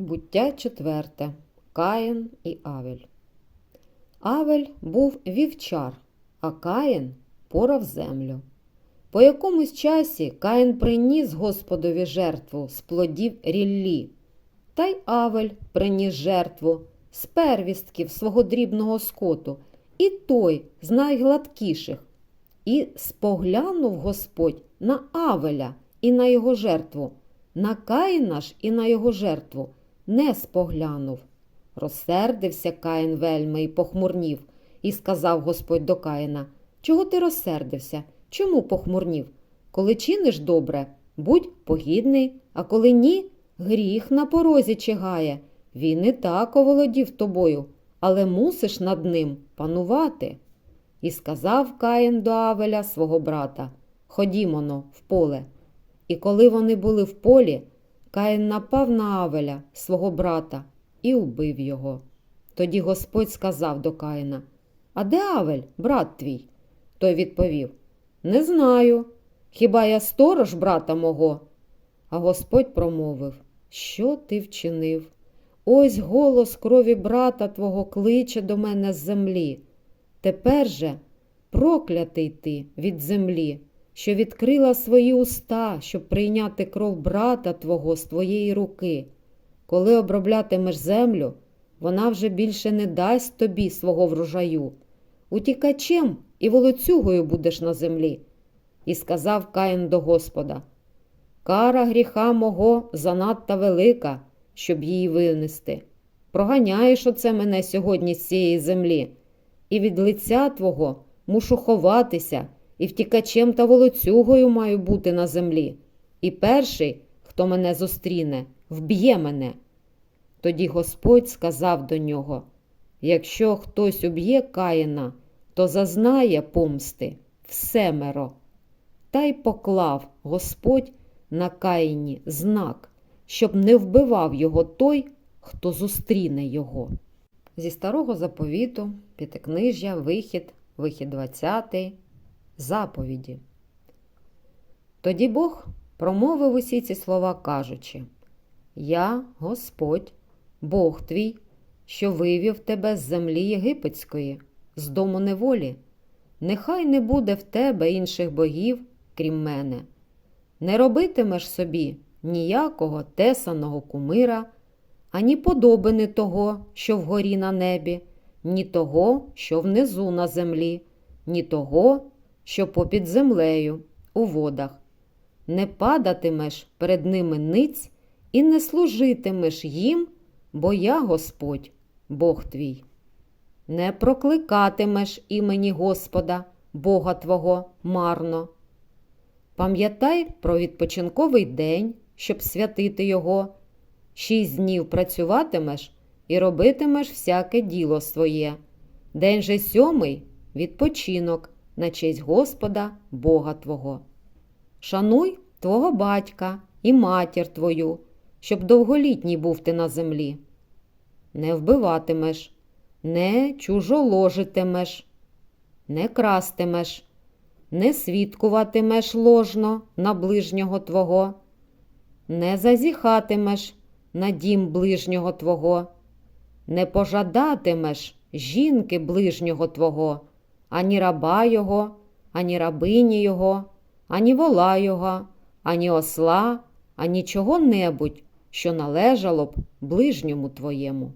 Буття четверте. Каїн і Авель. Авель був вівчар, а Каїн порав землю. По якомусь часі Каїн приніс Господові жертву з плодів ріллі, та й Авель приніс жертву з первістків свого дрібного скоту, і той з найгладкіших. І споглянув Господь на Авеля і на його жертву, на Каїна ж і на його жертву не споглянув. Розсердився Каїн вельми і похмурнів, і сказав Господь до Каїна, чого ти розсердився? Чому похмурнів? Коли чиниш добре, будь погідний, а коли ні, гріх на порозі чигає. Він і так оволодів тобою, але мусиш над ним панувати. І сказав Каїн до Авеля свого брата Ходімоно в поле. І коли вони були в полі, Каїн напав на Авеля, свого брата, і убив його. Тоді Господь сказав до Каїна А де Авель, брат твій? Той відповів Не знаю. Хіба я сторож брата мого? А Господь промовив Що ти вчинив? Ось голос крові брата твого кличе до мене з землі. Тепер же проклятий ти від землі, що відкрила свої уста, щоб прийняти кров брата твого з твоєї руки. Коли оброблятимеш землю, вона вже більше не дасть тобі свого врожаю. Утікачем і волоцюгою будеш на землі. І сказав Каїн до Господа: Кара гріха мого занадто велика, щоб її винести. Проганяєш оце мене сьогодні з цієї землі, і від лиця твого мушу ховатися, і втікачем та волоцюгою маю бути на землі. І перший, хто мене зустріне, вб'є мене. Тоді Господь сказав до нього: Якщо хтось уб'є Каїна, то зазнає помсти всемеро. Та й поклав Господь на Каїні знак, щоб не вбивав його той, хто зустріне його. Зі старого заповіту, п'ятикнижжя, вихід, вихід 20, заповіді. Тоді Бог промовив усі ці слова, кажучи: Я, Господь, Бог твій, що вивів тебе з землі єгипетської, з дому неволі. Нехай не буде в тебе інших богів, крім мене. Не робитимеш собі ніякого тесаного кумира, ані подобини того, що вгорі на небі, ні того, що внизу на землі, ні того, що попід землею, у водах. Не падатимеш перед ними ниць і не служитимеш їм, бо я Господь, Бог твій. Не прокликатимеш імені Господа, Бога Твого, марно. Пам'ятай про відпочинковий день, щоб святити його. Шість днів працюватимеш і робитимеш всяке діло своє. День же сьомий відпочинок на честь Господа, Бога Твого. Шануй твого батька і матір твою, щоб довголітній був ти на землі. Не вбиватимеш, не чужоложитимеш, не крастимеш, не свідкуватимеш ложно на ближнього твого, не зазіхатимеш на дім ближнього твого, не пожадатимеш жінки ближнього твого, ані раба його, ані рабині його, ані вола його, ані осла, ані чого-небудь, що належало б ближньому твоєму.